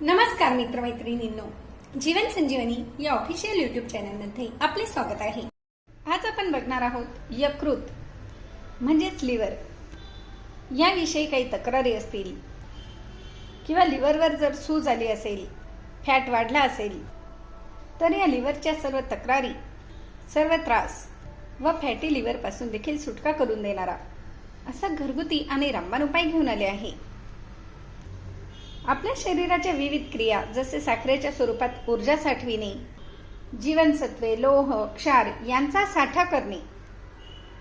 नमस्कार मित्रमैत्रिणींनो. जीवन संजीवनी या official YouTube चॅनलमध्ये आपले स्वागत आहे. आज आपण बघणार आहोत यकृत म्हणजेच लिव्हर. याविषयी काही तक्रारी असतील किंवा लिव्हरवर जर सूज आली असेल फॅट वाढला असेल तर या लिव्हरच्या सर्व तक्रारी सर्व त्रास व फॅटी लिव्हरपासून देखील सुटका करून देणारा असा घरगुती आणि रामबाण उपाय घेऊन आले आहे. आपल्या शरीराच्या विविध क्रिया जसे साखरेच्या स्वरूपात ऊर्जा साठविणे जीवनसत्वे लोह क्षार यांचा साठा करणे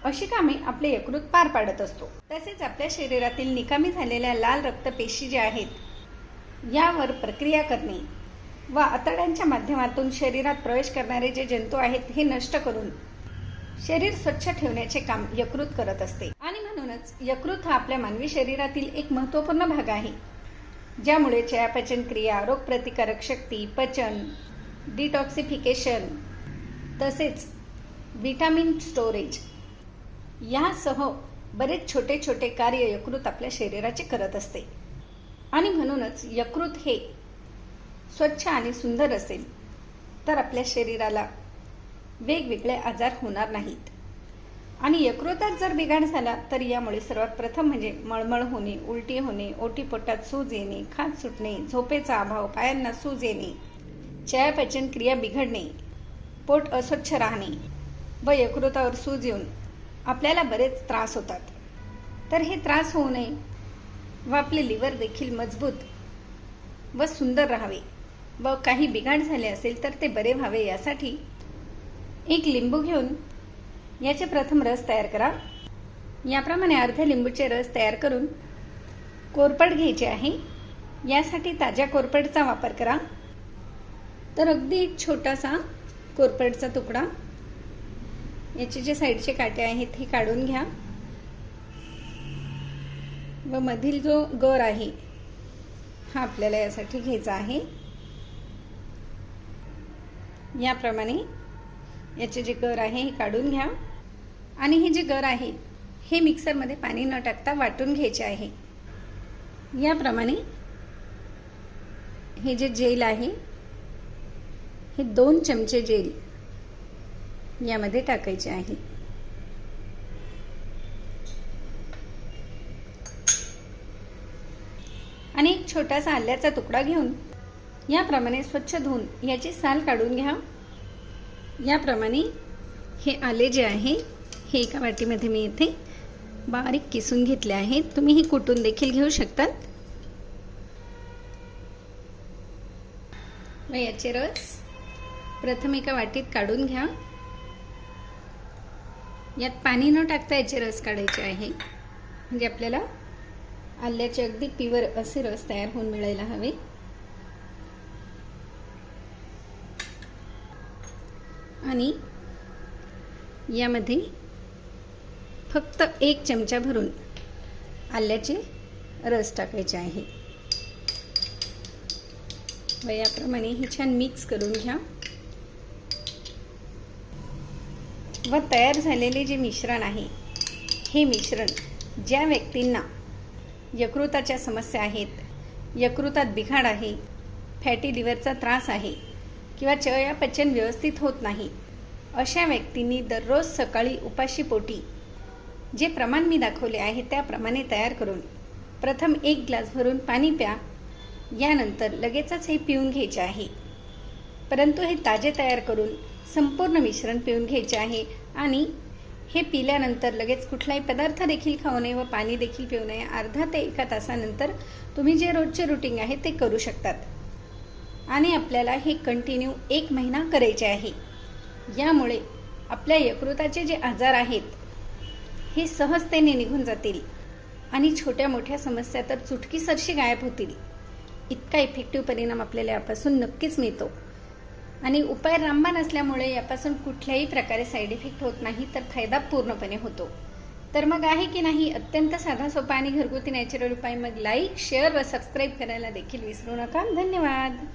अशी कामे आपले यकृत पार पाडत असतो. तसेच आपल्या शरीरातील निकामी झालेल्या लाल रक्तपेशी ज्या आहेत यावर प्रक्रिया करणे व आतड्यांच्या माध्यमातून शरीरात प्रवेश करणारे जे जंतू आहेत हे नष्ट करून शरीर स्वच्छ ठेवण्याचे काम यकृत करत असते. आणि म्हणूनच यकृत हा आपल्या मानवी शरीरातील एक महत्त्वपूर्ण भाग आहे. ज्यामुळे चयापचन क्रिया रोगप्रतिकारक शक्ती पचन डिटॉक्सिफिकेशन तसेच व्हिटॅमिन स्टोरेज यासह बरेच छोटे छोटे कार्य यकृत आपल्या शरीराचे करत असते. आणि म्हणूनच यकृत हे स्वच्छ आणि सुंदर असेल तर आपल्या शरीराला वेगवेगळे आजार होणार नाहीत. आणि यकृतात जर बिघाड झाला तर यामुळे सर्वात प्रथम म्हणजे मळमळ होणे उलटी होणे ओटीपोटात सूज येणे खाज सुटणे झोपेचा अभाव पायांना सूज येणे चयापचन क्रिया बिघडणे पोट अस्वच्छ राहणे व यकृतावर सूज येऊन आपल्याला बरेच त्रास होतात. तर हे त्रास होऊ नये व आपले लिव्हर देखील मजबूत व सुंदर राहावे व काही बिघाड झाले असेल तर ते बरे व्हावे यासाठी एक लिंबू घेऊन याचे प्रथम रस तयार करा. याप्रमाणे अर्धे लिंबूचे रस तयार करून कोरपड घ्यायचे आहे. यासाठी ताज्या कोरपडचा वापर करा. तर अगदी एक छोटासा कोरपडचा तुकडा. याचे जे साईडचे काटे आहेत हे काढून घ्या. व मधील जो गर आहे हा आपल्याला यासाठी घ्यायचा आहे. याप्रमाणे याचे जे गर आहे हे काढून घ्या. आणि हे जे गर आहे हे मिक्सरमध्ये पाणी न टाकता वाटून घ्यायचे आहे. याप्रमाणे हे जे जेल आहे हे दोन चमचे जेल यामध्ये टाकायचे आहे. आणि एक छोटासा आल्याचा तुकडा घेऊन याप्रमाणे स्वच्छ धुवून याची साल काढून घ्या. याप्रमाणे हे आले जे आहे हे एका वाटीमध्ये मी इथे बारीक किसून घेतले आहेत. तुम्ही हे कुटून देखील घेऊ शकतात. मग याचे रस प्रथम एका वाटीत काढून घ्या. यात पाणी न टाकता याचे रस काढायचे आहे. म्हणजे आपल्याला आल्याचे अगदी पिवर असे रस तयार होऊन मिळायला हवे. आणि यामध्ये फक्त एक चमचा भरून आल्याचे रस टाकायचे आहे. व याप्रमाणे हे छान मिक्स करून घ्या. व तयार झालेले जे मिश्रण आहे हे मिश्रण ज्या व्यक्तींना यकृताच्या समस्या आहेत यकृतात बिघाड आहे फॅटी लिव्हरचा त्रास आहे किंवा चयापचन व्यवस्थित होत नाही अशा व्यक्तींनी दररोज सकाळी उपाशी पोटी जे प्रमाण मी दाखवले आहे त्याप्रमाणे तयार करून प्रथम एक ग्लास भरून पाणी प्या यानंतर लगेचच हे पिऊन घ्यायचे आहे. परंतु हे ताजे तयार करून संपूर्ण मिश्रण पिऊन घ्यायचे आहे आणि हे पिल्यानंतर लगेच कुठलाही पदार्थ देखील खाऊ नये व पाणी देखील पिऊ नये. अर्धा ते एका तासानंतर तुम्ही जे रोजचे रुटीन आहे ते करू शकतात. आणि आपल्याला हे कंटिन्यू एक महिना करायचे आहे. यामुळे आपल्या यकृताचे जे आजार आहेत हे सहजतेने निघून जातील आणि छोट्या मोठ्या समस्या तर चुटकीसरशी गायब होतील. इतका इफेक्टिव्ह परिणाम आपल्याला यापासून नक्कीच मिळतो. आणि उपाय रामबाण असल्यामुळे यापासून कुठल्याही प्रकारे साईड इफेक्ट होत नाही तर फायदा पूर्णपणे होतो. तर मग आहे की नाही अत्यंत साधा सोपा आणि घरगुती नॅचरल उपाय. मग लाईक शेअर व सबस्क्राईब करायला देखील विसरू नका. धन्यवाद.